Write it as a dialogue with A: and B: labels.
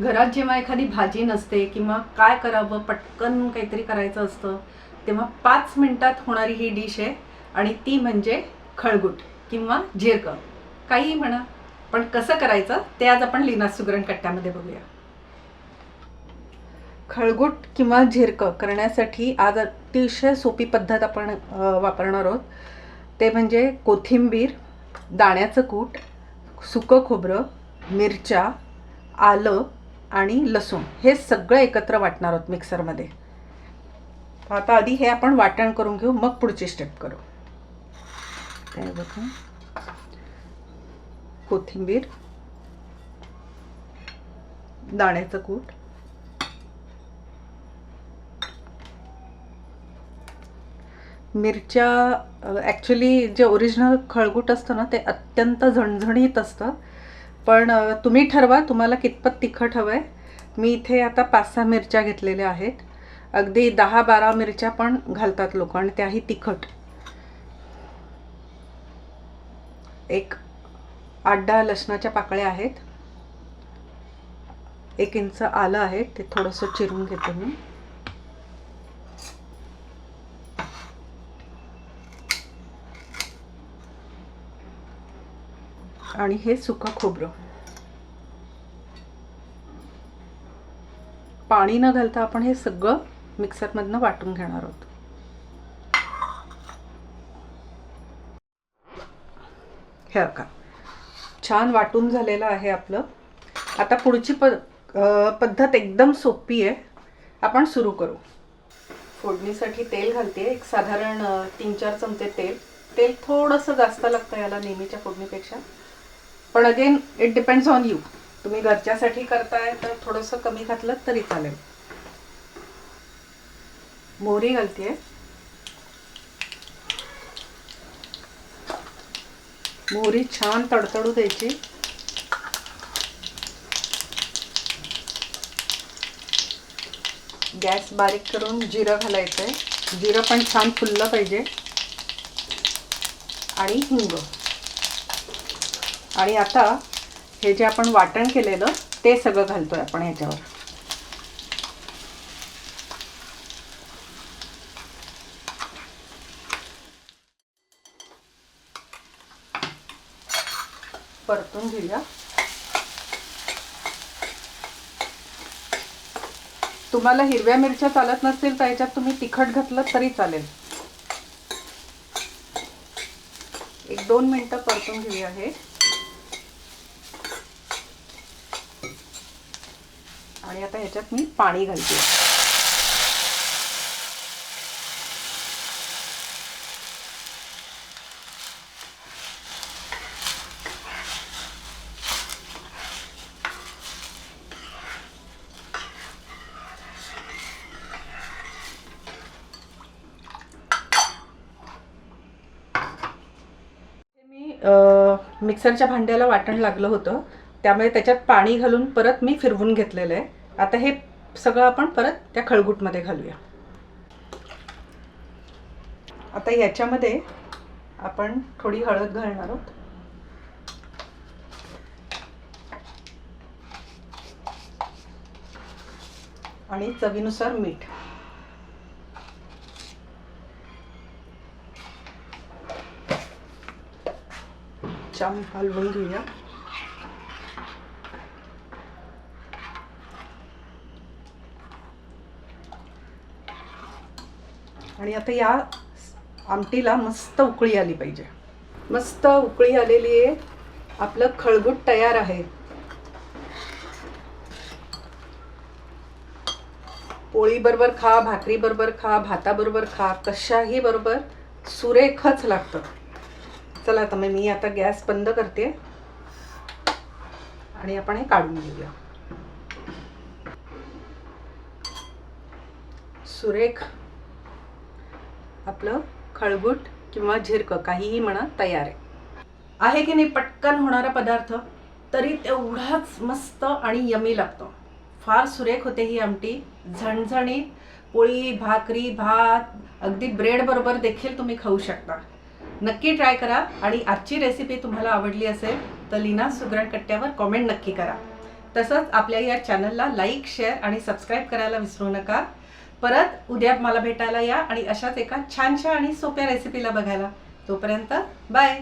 A: घरात जेव्हा एखादी भाजी नसते किंवा काय करावं पटकन काहीतरी करायचं असतं तेव्हा पाच मिनटात होणारी ही डिश आहे आणि ती म्हणजे खळगुट किंवा झिरकं काहीही म्हणा पण कसं करायचं ते आज आपण लीना सुगरण कट्ट्यामध्ये बघूया. खळगुट किंवा झिरकं करण्यासाठी आज अतिशय सोपी पद्धत आपण वापरणार आहोत. ते म्हणजे कोथिंबीर दाण्याचं कूट सुकं खोबरं मिरच्या आलं आणि लसूण. हे सगळं एकत्र वाटणार आहोत मिक्सरमध्ये. आता आधी हे आपण वाटण करून घेऊ मग पुढची स्टेप करू. काय बघा? कोथिंबीर. दाण्याचं कूट. मिरच्या ॲक्च्युली जे ओरिजिनल खळगूट असतं ना ते अत्यंत झणझणीत असतं. पण तुम्ही ठरवा तुम्हाला कितपत तिखट हवं आहे मी इथे आता पाच सहा मिरच्या घेतलेल्या आहेत. अगदी दहा बारा मिरच्या पण घालतात लोक आणि त्याही तिखट. एक आठ दहा लसणाच्या पाकळ्या आहेत. एक इंच आलं आहे ते थोडंसं चिरून घेते मी. आणि हे सुकं खोबरं. पाणी न घालता आपण हे सगळं मिक्सरमधनं वाटून घेणार आहोत. हे का छान वाटून झालेलं आहे आपलं. आता पुढची प पद्धत एकदम सोपी आहे. आपण सुरू करू. फोडणीसाठी तेल घालते. एक साधारण तीन चार चमचे तेल. तेल थोडंसं जास्त लागतं याला नेहमीच्या फोडणीपेक्षा. पण again it depends on you तुम्ही घरच्यासाठी करताय तर थोडंसं कमी घातलं तरी चालेल. मोहरी घालते. मोहरी छान तडतडू द्यायची. गॅस बारीक करून जिरं घालायचं आहे जिरं पण छान फुललं पाहिजे. आणि हिंग. आणि आता हे जे आपण वाटण केलेलं ते सगळं घालतोय आपण ह्याच्यावर. परतून घेऊया. तुम्हाला हिरव्या मिरच्या चालत नसतील तर याच्यात तुम्ही तिखट घातलं तरी चालेल. एक दोन मिनटं परतून घेऊया हे. आणि आता ह्याच्यात मी पाणी घालते. मी मिक्सरच्या भांड्याला वाटण लागलं होतं. त्यामुळे त्याच्यात पाणी घालून परत मी फिरवून घेतलेलं आहे. आता हे सगळं आपण परत त्या खळगूटमध्ये घालूया. आता याच्यामध्ये आपण थोडी हळद घालणार आहोत. आणि चवीनुसार मीठ. चम हलवून घेऊया. आणि आता या आमटीला मस्त उकळी आली पाहिजे. मस्त उकळी आलेली आहे. आपलं खळगुट तयार आहे. पोळी बरोबर खा भाकरी बरोबर खा भाताबरोबर खा कशाही बरोबर सुरेखच लागतं. चला आता मग मी आता गॅस बंद करते. आणि आपण हे काढून घेऊया. सुरेख आपलं खळगुट किंवा झिरकं काहीही म्हणा तयार आहे. आहे की नाही पटकन होणारा पदार्थ तरी तेवढाच मस्त आणि यमी लागतो. फार सुरेख होते ही आमटी. झणझणीत पोळी भाकरी भात अगदी ब्रेड बरोबर देखील तुम्ही खाऊ शकता. नक्की ट्राय करा आणि आजची रेसिपी तुम्हाला आवडली असेल तर लीना सुगरण कट्ट्यावर कॉमेंट नक्की करा. तसंच आपल्या या चॅनलला लाईक शेअर आणि सबस्क्राईब करायला विसरू नका. परत उद्या मला भेटायला या आणि अशाच एका छानशा आणि सोप्या रेसिपीला बघायला. तोपर्यंत बाय